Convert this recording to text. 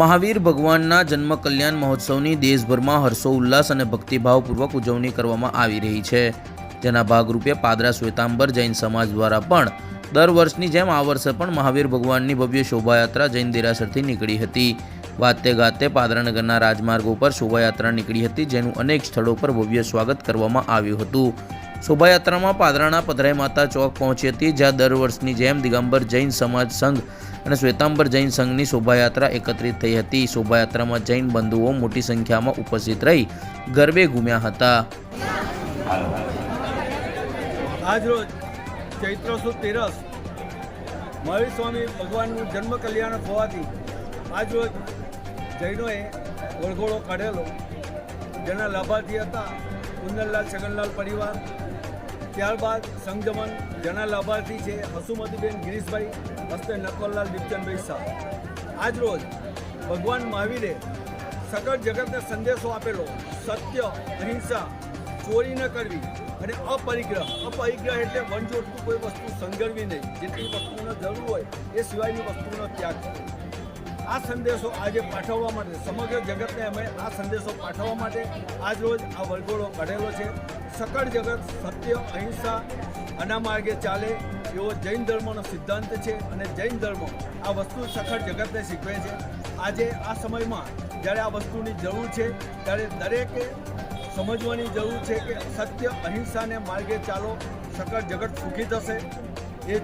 મહાવીર ભગવાનના જન્મ કલ્યાણ મહોત્સવની દેશભરમાં હર્ષો ઉલ્લાસ અને ભક્તિભાવપૂર્વક ઉજવણી કરવામાં આવી રહી છે. જેના ભાગરૂપે પાદરા શ્વેતાંબર જૈન સમાજ દ્વારા પણ દર વર્ષની જેમ આ વર્ષે પણ મહાવીર ભગવાનની ભવ્ય શોભાયાત્રા જૈન દેરાસરથી નીકળી હતી. વાતે ગાતે પાદરાનગરના રાજમાર્ગો પર શોભાયાત્રા નીકળી હતી, જેનું અનેક સ્થળો પર ભવ્ય સ્વાગત કરવામાં આવ્યું હતું. શોભાયાત્રામાં પાદરાના પધરાઈ માતા ચોક પહોંચી હતી, જ્યાં દર વર્ષની જેમ દિગંબર જૈન સમાજ સંઘ અને શ્વેતાંબર જૈન સંઘની શોભાયાત્રા એકત્રિત થઈ હતી. શોભાયાત્રામાં જૈન બંધુઓ મોટી સંખ્યામાં ઉપસ્થિત રહી ગરબે ઘૂમ્યા હતા. આજરોજ ચૈત્ર સુદ તેરસ મહાવીર સ્વામી ભગવાનનું જન્મ કલ્યાણક હોવાથી આજરોજ જૈનોએ વળઘોડો કાઢેલો. જેના લાભાર્થી હતા કુંદનલાલ છગનલાલ પરિવાર ત્યારબાદ સંગજમન જેના લાભાર્થી છે હસુમતીબેન ગિરીશભાઈ હસ્તે નકવરલાલ દીપચંદભાઈ શાહ. આજરોજ ભગવાન મહાવીરે સકળ જગતને સંદેશો આપેલો સત્ય, અહિંસા, ચોરી ન કરવી અને અપરિગ્રહ. અપરિગ્રહ એટલે વનજોડતું કોઈ વસ્તુ સંગરવી નહીં. જેટલી વસ્તુનો જરૂર હોય એ સિવાયની વસ્તુનો ત્યાગ કરવો. આ સંદેશો આજે પાઠવવા માટે, સમગ્ર જગતને અમે આ સંદેશો પાઠવવા માટે આજ રોજ આ વરઘોડો કાઢેલો છે. સકળ જગત, સત્ય, અહિંસા આના માર્ગે ચાલે એવો જૈન ધર્મનો સિદ્ધાંત છે અને જૈન ધર્મ આ વસ્તુ સખળ જગતને શીખવે છે. આજે આ સમયમાં જ્યારે આ વસ્તુની જરૂર છે, ત્યારે દરેકે સમજવાની જરૂર છે કે સત્ય, અહિંસાને માર્ગે ચાલો, સકળ જગત સુખી થશે. એ